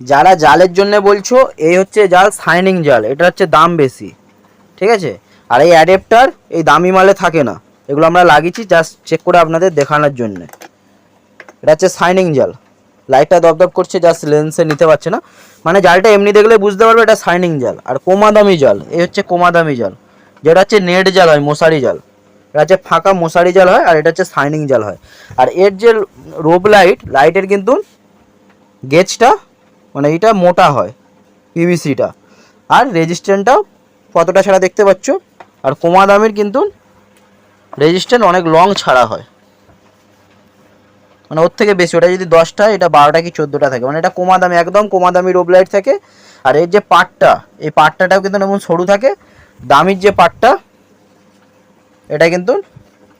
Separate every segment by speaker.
Speaker 1: যারা জালের জন্য বলছো, এই হচ্ছে জাল শাইনিং জাল, এটা হচ্ছে দাম বেশি, ঠিক আছে? আর এই অ্যাডেপ্টার এই দামি মালে থাকে না, এগুলো আমরা লাগিয়েছি জাস্ট চেক করে আপনাদের দেখানোর জন্য। এটা হচ্ছে শাইনিং জাল, লাইটটা দপদপ করছে জাস্ট লেন্সে নিতে পারছে না। মানে জালটা এমনি দেখলে বুঝতে পারবে এটা শাইনিং জাল। আর কোমাদামি জাল, এই হচ্ছে কোমাদামি জাল, যেটা হচ্ছে নেট জাল হয়, মশারি জাল। এটা হচ্ছে ফাঁকা মশারি জাল হয়, আর এটা হচ্ছে শাইনিং জাল হয়। আর এর যে রোব লাইট, লাইটের কিন্তু গেজটা মানে এটা মোটা হয় পিভিসিটা আর রেজিস্ট্যান্টটাও কতটা ছাড়া দেখতে পাচ্ছ? আর কমা দামের কিন্তু রেজিস্ট্যান্ট অনেক লং ছাড়া হয়। মানে ওর থেকে বেশি, ওটা যদি দশটা, এটা বারোটা কি চোদ্দোটা থাকে। মানে এটা কমা দামি, একদম কমা দামি রোব লাইট থাকে। আর এর যে পার্টটা এই পার্টটাটাও কিন্তু এমন সরু থাকে। দামির যে পার্টটা এটা কিন্তু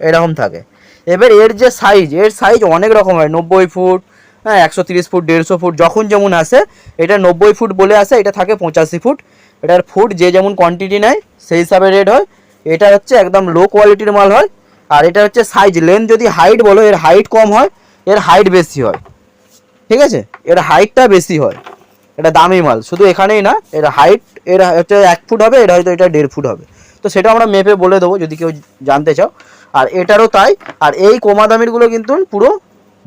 Speaker 1: এরকম থাকে। এবার এর যে সাইজ এর সাইজ অনেক রকম হয়, নব্বই ফুট হ্যাঁ একশো তিরিশ ফুট, দেড়শো ফুট, যখন যেমন আসে, এটা নব্বই ফুট বলে আসে, এটা থাকে পঁচাশি ফুট। এটার ফুট যে যেমন কোয়ান্টিটি নেয়, সেই হিসাবে রেট হয়। এটা হচ্ছে একদম লো কোয়ালিটির মাল হয়। আর এটা হচ্ছে সাইজ লেন্থ যদি হাইট বলো, এর হাইট কম হয়, এর হাইট বেশি হয়। ঠিক আছে? এর হাইটটা বেশি হয়। এটা দামি মাল। শুধু এখানেই না, এর হাইট এর হচ্ছে এক ফুট হবে এটা হয়তো এটা দেড় ফুট হবে। তো সেটা আমরা মেপে বলে দেবো, যদি কেউ জানতে চাও। আর এটারও তাই। আর এই কোমা দামিরগুলো কিন্তু পুরো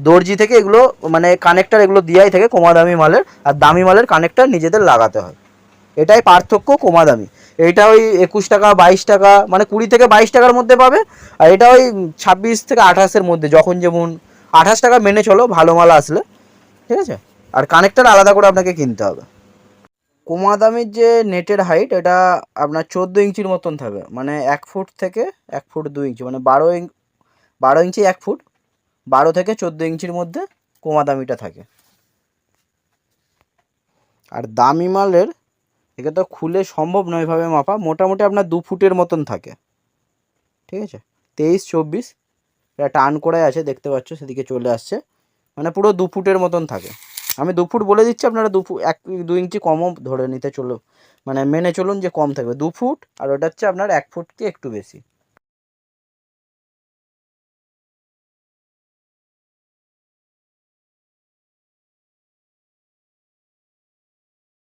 Speaker 1: দর্জি থেকে এগুলো মানে কানেক্টার এগুলো দিয়াই থাকে কোমা দামি মালের, আর দামি মালের কানেক্টার নিজেদের লাগাতে হয়। এটাই পার্থক্য কোমা দামি এইটা ওই একুশ টাকা, বাইশ টাকা মানে কুড়ি থেকে বাইশ টাকার মধ্যে পাবে, আর এটা ওই ছাব্বিশ থেকে আঠাশের মধ্যে, যখন যেমন আঠাশ টাকা মেনে চলো, ভালো মাল আসলে, ঠিক আছে? আর কানেক্টার আলাদা করে আপনাকে কিনতে হবে। কোমা দামির যে নেটের হাইট এটা আপনার চোদ্দ ইঞ্চির মতন থাকে মানে এক ফুট থেকে এক ফুট দু ইঞ্চি মানে বারো ইঞ্চ বারো ইঞ্চি এক ফুট। বারো থেকে চোদ্দ ইঞ্চির মধ্যে কমা দামিটা থাকে। আর দামি মালের, একে তো খুলে সম্ভব নয় এভাবে মাপা, মোটামুটি আপনার দু ফুটের মতন থাকে। ঠিক আছে? তেইশ, চব্বিশ, এটা টান করে আছে, দেখতে পাচ্ছ, সেদিকে চলে আসছে। মানে পুরো দু ফুটের মতন থাকে। আমি দু ফুট বলে দিচ্ছি, আপনারা দু ফুট এক, দু ইঞ্চি কমও ধরে নিতে চলো মানে মেনে চলুন যে কম থাকবে। দু ফুট, আর ওটা হচ্ছে আপনার এক ফুট কি একটু বেশি।